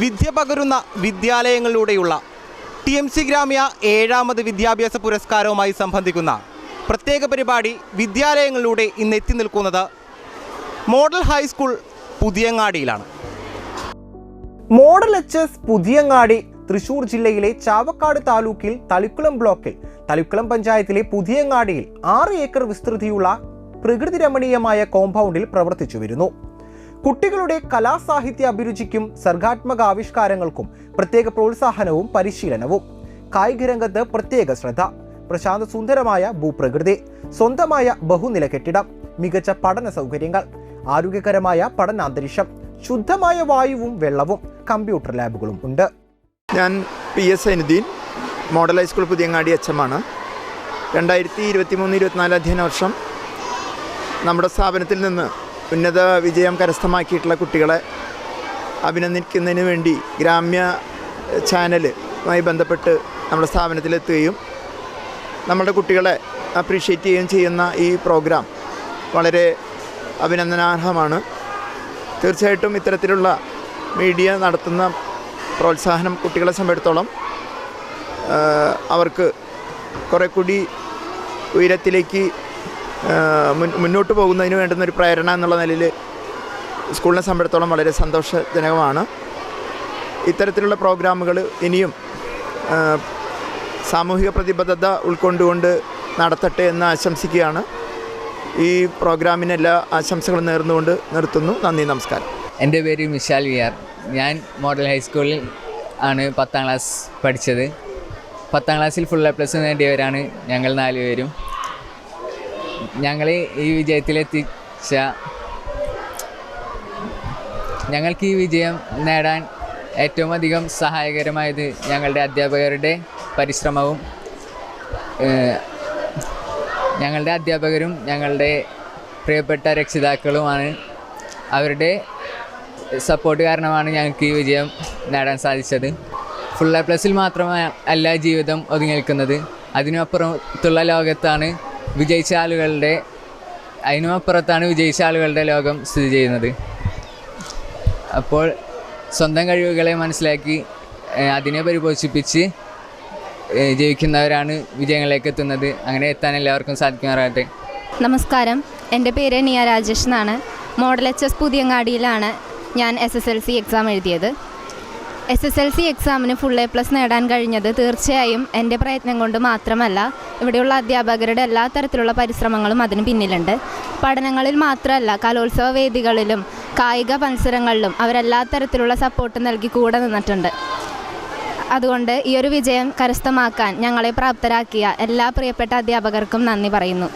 വിദ്യ പകരുന്ന വിദ്യാലയങ്ങളിലൂടെയുള്ള T M C ഗ്രാമ്യ ഏഴാമത് വിദ്യാഭ്യാസ പുരസ്കാരവുമായി സംബന്ധിക്കുന്ന പ്രത്യേക പരിപാടി വിദ്യാലയങ്ങളിലൂടെ ഇന്ന് എത്തി നിൽക്കുന്നത് model high school പുതിയങ്ങാടിയിലാണ്. Model H S Puthiyangadi Thrissur ജില്ലയിലെ ചാവക്കാട് താലൂക്കിൽ തളിക്കുളം ബ്ലോക്കിൽ തളിക്കുളം പഞ്ചായത്തിലെ പുതിയങ്ങാടിയിൽ ആറ് ഏക്കർ വിസ്തൃതിയുള്ള പ്രകൃതി രമണീയമായ കോമ്പൗണ്ടിൽ പ്രവർത്തിച്ചു വരുന്നു കുട്ടികളുടെ കലാസാഹിത്യ അഭിരുചിക്കും സർഗാത്മക ആവിഷ്കാരങ്ങൾക്കും പ്രത്യേക പ്രോത്സാഹനവും പരിശീലനവും. കായിക രംഗത്ത് പ്രത്യേക ശ്രദ്ധ. പ്രശാന്ത സുന്ദരമായ ഭൂപ്രകൃതി. സ്വന്തമായ ബഹുനില കെട്ടിടം. മികച്ച പഠന സൗകര്യങ്ങൾ. ആരോഗ്യകരമായ പഠനാന്തരീക്ഷം. ശുദ്ധമായ വായുവും വെള്ളവും കമ്പ്യൂട്ടർ ലാബുകളും ഉണ്ട്. ഞാൻ P S Zainuddin. Model high school Puthiyangadi അച്ഛമാണ്. രണ്ടായിരത്തി ഇരുപത്തി മൂന്ന് ഇരുപത്തിനാല് അധ്യയന വർഷം നമ്മുടെ സ്ഥാപനത്തിൽ നിന്ന് ഉന്നത വിജയം കരസ്ഥമാക്കിയിട്ടുള്ള കുട്ടികളെ അഭിനന്ദിക്കുന്നതിന് വേണ്ടി ഗ്രാമ്യ ചാനലുമായി ബന്ധപ്പെട്ട് നമ്മുടെ സ്ഥാപനത്തിലെത്തുകയും നമ്മുടെ കുട്ടികളെ അപ്രീഷിയേറ്റ് ചെയ്യുകയും ചെയ്യുന്ന ഈ പ്രോഗ്രാം വളരെ അഭിനന്ദനാർഹമാണ്. തീർച്ചയായിട്ടും ഇത്തരത്തിലുള്ള മീഡിയ നടത്തുന്ന പ്രോത്സാഹനം കുട്ടികളെ സംബന്ധിച്ചിടത്തോളം അവർക്ക് കുറേ കൂടി ഉയരത്തിലേക്ക് മുന്നോട്ട് പോകുന്നതിന് വേണ്ടുന്ന ഒരു പ്രേരണ എന്നുള്ള നിലയിൽ സ്കൂളിനെ സംബന്ധിച്ചിടത്തോളം വളരെ സന്തോഷജനകമാണ്. ഇത്തരത്തിലുള്ള പ്രോഗ്രാമുകൾ ഇനിയും സാമൂഹിക പ്രതിബദ്ധത ഉൾക്കൊണ്ടുകൊണ്ട് നടത്തട്ടെ എന്ന് ആശംസിക്കുകയാണ്. ഈ പ്രോഗ്രാമിന് എല്ലാ ആശംസകളും നേർന്നുകൊണ്ട് നിർത്തുന്നു. നന്ദി നമസ്കാരം. എന്റെ പേര് വിശാൽ വി ആർ. ഞാൻ മോഡൽ ഹൈസ്കൂളിൽ ആണ് പത്താം ക്ലാസ് പഠിച്ചത്. പത്താം ക്ലാസ്സിൽ ഫുൾ എ പ്ലസ് നേടിയവരാണ് ഞങ്ങൾ നാലുപേരും. ഞങ്ങൾ ഈ വിജയത്തിലെത്തിച്ച ഞങ്ങൾക്ക് ഈ വിജയം നേടാൻ ഏറ്റവും അധികം സഹായകരമായത് ഞങ്ങളുടെ അധ്യാപകരുടെ പരിശ്രമവും ഞങ്ങളുടെ അധ്യാപകരും ഞങ്ങളുടെ പ്രിയപ്പെട്ട രക്ഷിതാക്കളുമാണ്. അവരുടെ സപ്പോർട്ട് കാരണമാണ് ഞങ്ങൾക്ക് ഈ വിജയം നേടാൻ സാധിച്ചത്. ഫുൾ എ പ്ലസിൽ മാത്രമേ അല്ല ജീവിതം ഒതുങ്ങി നിൽക്കുന്നത്. അതിനപ്പുറത്തുള്ള ലോകത്താണ് വിജയിച്ച ആളുകളുടെ അതിനുമപ്പുറത്താണ് വിജയിച്ച ആളുകളുടെ ലോകം സ്ഥിതി ചെയ്യുന്നത്. അപ്പോൾ സ്വന്തം കഴിവുകളെ മനസ്സിലാക്കി അതിനെ പരിപോഷിപ്പിച്ച് ജയിക്കുന്നവരാണ് വിജയങ്ങളിലേക്ക് എത്തുന്നത്. അങ്ങനെ എത്താൻ എല്ലാവർക്കും സാധിക്കുമാറാകട്ടെ. നമസ്കാരം. എന്റെ പേര് നിയ രാജേഷ് എന്നാണ്. മോഡൽ എച്ച് എസ് പുതിയങ്ങാടിയിലാണ് ഞാൻ S S L C exam എഴുതിയത്. എസ് എസ് എൽ സി എക്സാമിന് ഫുൾ എ പ്ലസ് നേടാൻ കഴിഞ്ഞത് തീർച്ചയായും എന്റെ പ്രയത്നം കൊണ്ട് മാത്രമല്ല ഇവിടെയുള്ള അധ്യാപകരുടെ എല്ലാ തരത്തിലുള്ള പരിശ്രമങ്ങളും അതിന് പിന്നിലുണ്ട്. പഠനങ്ങളിൽ മാത്രമല്ല കലോത്സവ വേദികളിലും കായിക മത്സരങ്ങളിലും അവരെല്ലാ തരത്തിലുള്ള സപ്പോർട്ട് നൽകി കൂടെ നിന്നിട്ടുണ്ട്. അതുകൊണ്ട് ഈ ഒരു വിജയം കരസ്ഥമാക്കാൻ ഞങ്ങളെ പ്രാപ്തരാക്കിയ എല്ലാ പ്രിയപ്പെട്ട അധ്യാപകർക്കും നന്ദി പറയുന്നു.